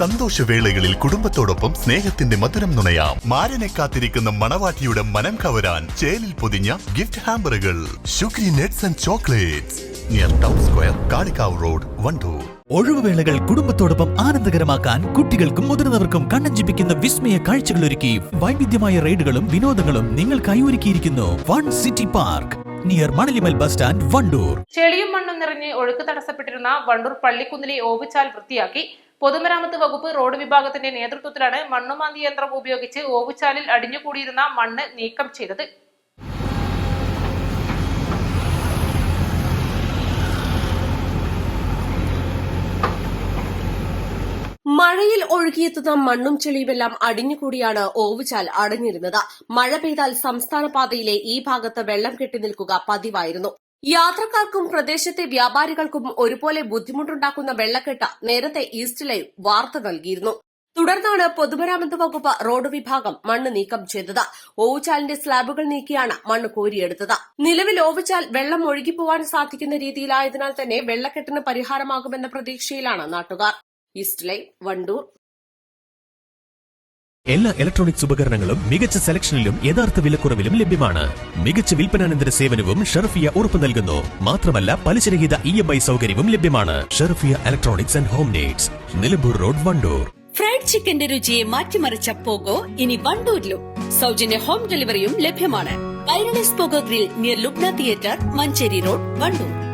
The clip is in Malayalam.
സന്തോഷവേളകളിൽ കുടുംബത്തോടൊപ്പം സ്നേഹത്തിന്റെ മധുരം നുണയാം. മാരനെ കാത്തിരിക്കുന്ന മണവാട്ടിയുടെ മനം കവരാൻ ചേലിൽ പൊതിഞ്ഞ ഗിഫ്റ്റ് ഹാമ്പറുകൾ. ഷുഗ്രി nets and chocolates. Near town square Kalikavu road Wandoor. ഒഴിവുവേളകൾ കുടുംബത്തോടൊപ്പം ആനന്ദകരമാക്കാൻ കുട്ടികൾക്കും മുതിർന്നവർക്കും കണ്ണഞ്ചിപ്പിക്കുന്ന വിസ്മയ കാഴ്ചകൾ ഒരുക്കി. വൈവിധ്യമായ റൈഡുകളും വിനോദങ്ങളും നിങ്ങൾക്കായി ഒരുക്കിയിരിക്കുന്നു. One city park. Near Manalimal bus stand Wandoor. ചെളിയും മണ്ണും നിറഞ്ഞ് ഒഴുക്ക് തടസ്സപ്പെട്ടിരുന്ന വണ്ടൂർ പള്ളിക്കുന്നിലെ ഓവിച്ചാൽ വൃത്തിയാക്കി പൊതുമരാമത്ത് വകുപ്പ് റോഡ് വിഭാഗത്തിന്റെ നേതൃത്വത്തിലാണ് മണ്ണുമാന്തി യന്ത്രം ഉപയോഗിച്ച് ഓവുചാലിൽ അടിഞ്ഞുകൂടിയിരുന്ന മണ്ണ് നീക്കം ചെയ്തത്. മഴയിൽ ഒഴുകിയെത്തുന്ന മണ്ണും ചെളിയുമെല്ലാം അടിഞ്ഞുകൂടിയാണ് ഓവുചാൽ അടഞ്ഞിരുന്നത്. മഴ പെയ്താൽ സംസ്ഥാന പാതയിലെ ഈ ഭാഗത്ത് വെള്ളം കെട്ടി നിൽക്കുക പതിവായിരുന്നു. യാത്രക്കാർക്കും പ്രദേശത്തെ വ്യാപാരികൾക്കും ഒരുപോലെ ബുദ്ധിമുട്ടുണ്ടാക്കുന്ന വെള്ളക്കെട്ട് നേരത്തെ ഈസ്റ്റ് ലൈവ് വാർത്ത നൽകിയിരുന്നു. തുടർന്നാണ് പൊതുമരാമത്ത് വകുപ്പ് റോഡ് വിഭാഗം മണ്ണ് നീക്കം ചെയ്തത്. ഓവുചാലിന്റെ സ്ലാബുകൾ നീക്കിയാണ് മണ്ണ് കോരിയെടുത്തത്. നിലവിൽ ഓവുചാൽ വെള്ളം ഒഴുകിപ്പോവാൻ സാധിക്കുന്ന രീതിയിലായതിനാൽ തന്നെ വെള്ളക്കെട്ടിന് പരിഹാരമാകുമെന്ന പ്രതീക്ഷയിലാണ് നാട്ടുകാർ. East Live Wandoor. എല്ലാ ഇലക്ട്രോണിക്സ് ഉപകരണങ്ങളും മികച്ച സെലക്ഷനിലും യഥാർത്ഥ വിലക്കുറവിലും ലഭ്യമാണ്. മികച്ച വിൽപ്പനാനന്തര സേവനവും ഷെർഫിയ ഉറപ്പ് നൽകുന്നു. മാത്രമല്ല പലിശരഹിത ഇ എം ഐ സൗകര്യവും ലഭ്യമാണ്. Sherfiya electronics and home needs Nilambur road Wandoor. Fried ചിക്കന്റെ രുചിയെ മാറ്റിമറിച്ച പോകോ ഇനി വണ്ടൂരിലും. സൗജന്യ ഹോം ഡെലിവറിയും ലഭ്യമാണ്. Kairali's Poco grill near Lubna theatre Manjeri road Wandoor.